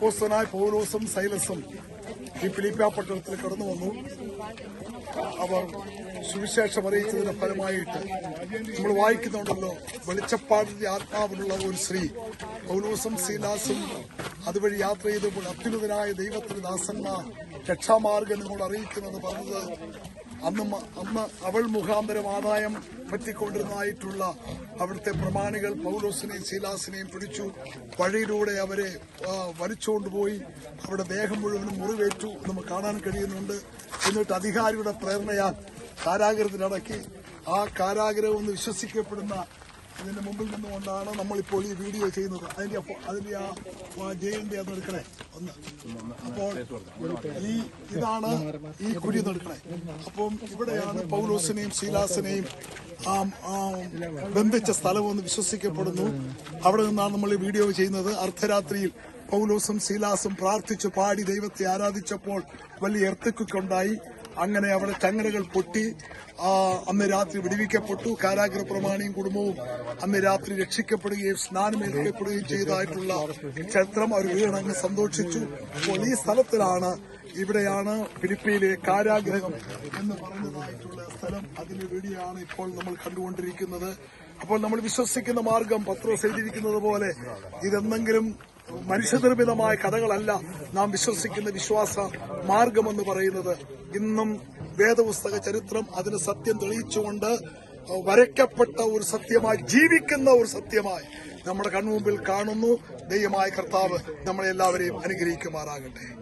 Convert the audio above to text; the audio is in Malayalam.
പോസ്റ്റനായ പൗലോസും സൈലസും ഈ പിലിപ്പ പട്ടണത്തിൽ കടന്നു വന്നു. അവർ സുവിശേഷം അറിയിച്ചതിന്റെ ഫലമായിട്ട് നമ്മൾ വായിക്കുന്നുണ്ടല്ലോ വെളിച്ചപ്പാടിന്റെ ആത്മാവിനുള്ള ഒരു സ്ത്രീ. പൗലോസും സീലാസും അതുവഴി യാത്ര ചെയ്തപ്പോൾ അത്യുന്നതനായ ദൈവത്തിന് ദാസന്മാർ രക്ഷാമാർഗം നിങ്ങൾ അറിയിക്കുന്നത് പറഞ്ഞത് അന്ന് അന്ന് അവൾ മുഖാന്തരം ആദായം പറ്റിക്കൊണ്ടിരുന്നതായിട്ടുള്ള അവിടുത്തെ പ്രമാണികൾ പൗലോസിനെയും ശീലാസിനെയും പിടിച്ചു വഴിയിലൂടെ അവരെ വലിച്ചുകൊണ്ടുപോയി അവരുടെ ദേഹം മുഴുവനും മുറിവേറ്റു നമുക്ക് കാണാൻ കഴിയുന്നുണ്ട്. എന്നിട്ട് അധികാരിയുടെ പ്രേരണയാൽ കാരാഗ്രഹത്തിലടക്കി ആ കാരാഗ്രഹം എന്ന് വിശ്വസിക്കപ്പെടുന്ന ഇതിന്റെ മുമ്പിൽ നിന്നുകൊണ്ടാണ് നമ്മളിപ്പോൾ ഈ വീഡിയോ ചെയ്യുന്നത്. അതിന്റെ അതിന്റെ ആ ജയിലിന്റെ അത് എടുക്കണേ. ഒന്ന്. അപ്പോൾ ഈ ഇതാണ് ഈ കുഴി എടുക്കണേ. അപ്പം ഇവിടെയാണ് പൗലോസിനെയും ശീലാസിനെയും ബന്ധിച്ച സ്ഥലമെന്ന് വിശ്വസിക്കപ്പെടുന്നു. അവിടെ നിന്നാണ് നമ്മൾ ഈ വീഡിയോ ചെയ്യുന്നത്. അർദ്ധരാത്രിയിൽ പൗലോസും ശീലാസും പ്രാർത്ഥിച്ചു പാടി ദൈവത്തെ ആരാധിച്ചപ്പോൾ വലിയ എർത്തക്കുണ്ടായി അങ്ങനെ അവിടെ ചങ്ങലകൾ പൊട്ടി. അന്ന് രാത്രി വിടുവിക്കപ്പെട്ടു. കാരാഗ്രഹ പ്രമാണിയും കുടുംബവും അന്ന് രാത്രി രക്ഷിക്കപ്പെടുകയും സ്നാനമേൽക്കപ്പെടുകയും ചെയ്തതായിട്ടുള്ള ചരിത്രം അവർ വീണങ്ങ് സന്തോഷിച്ചു. അപ്പോൾ ഈ സ്ഥലത്തിലാണ് ഇവിടെയാണ് ഫിലിപ്പീനിലെ കാരാഗ്രഹം എന്ന് പറഞ്ഞതായിട്ടുള്ള സ്ഥലം. അതിന്റെ വീഡിയോയാണ് ഇപ്പോൾ നമ്മൾ കണ്ടുകൊണ്ടിരിക്കുന്നത്. അപ്പോൾ നമ്മൾ വിശ്വസിക്കുന്ന മാർഗം പത്രം ചെയ്തിരിക്കുന്നത് പോലെ ഇതെന്തെങ്കിലും മനുഷ്യനിർമ്മിതമായ കഥകളല്ല നാം വിശ്വസിക്കുന്ന വിശ്വാസ മാർഗമെന്ന് പറയുന്നത്. ഇന്നും വേദപുസ്തക ചരിത്രം അതിന് സത്യം തെളിയിച്ചുകൊണ്ട് വരയ്ക്കപ്പെട്ട ഒരു സത്യമായി ജീവിക്കുന്ന ഒരു സത്യമായി നമ്മുടെ കൺമുമ്പിൽ കാണുന്നു. ദൈവമായ കർത്താവ് നമ്മളെല്ലാവരെയും അനുഗ്രഹിക്കുമാറാകട്ടെ.